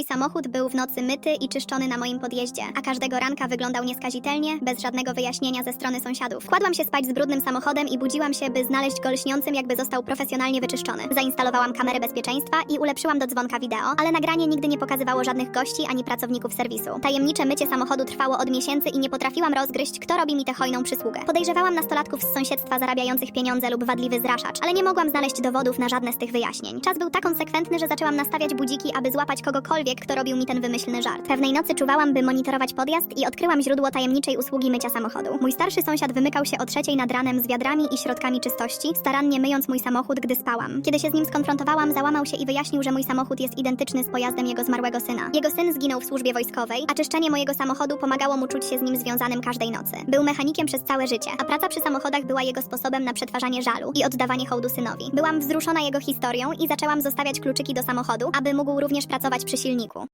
Mój samochód był w nocy myty i czyszczony na moim podjeździe, a każdego ranka wyglądał nieskazitelnie, bez żadnego wyjaśnienia ze strony sąsiadów. Kładłam się spać z brudnym samochodem i budziłam się, by znaleźć go lśniącym, jakby został profesjonalnie wyczyszczony. Zainstalowałam kamerę bezpieczeństwa i ulepszyłam do dzwonka wideo, ale nagranie nigdy nie pokazywało żadnych gości ani pracowników serwisu. Tajemnicze mycie samochodu trwało od miesięcy i nie potrafiłam rozgryźć, kto robi mi tę hojną przysługę. Podejrzewałam nastolatków z sąsiedztwa zarabiających pieniądze lub wadliwy zraszacz, ale nie mogłam znaleźć dowodów na żadne z tych wyjaśnień. Czas był tak konsekwentny, że zaczęłam nastawiać budziki, aby złapać kogokolwiek, kto robił mi ten wymyślny żart. Pewnej nocy czuwałam, by monitorować podjazd i odkryłam źródło tajemniczej usługi mycia samochodu. Mój starszy sąsiad wymykał się o trzeciej nad ranem z wiadrami i środkami czystości, starannie myjąc mój samochód, gdy spałam. Kiedy się z nim skonfrontowałam, załamał się i wyjaśnił, że mój samochód jest identyczny z pojazdem jego zmarłego syna. Jego syn zginął w służbie wojskowej, a czyszczenie mojego samochodu pomagało mu czuć się z nim związanym każdej nocy. Był mechanikiem przez całe życie, a praca przy samochodach była jego sposobem na przetwarzanie żalu i oddawanie hołdu synowi. Byłam wzruszona jego historią i zaczęłam zostawiać kluczyki do samochodu, aby mógł również pracować przy. técnico.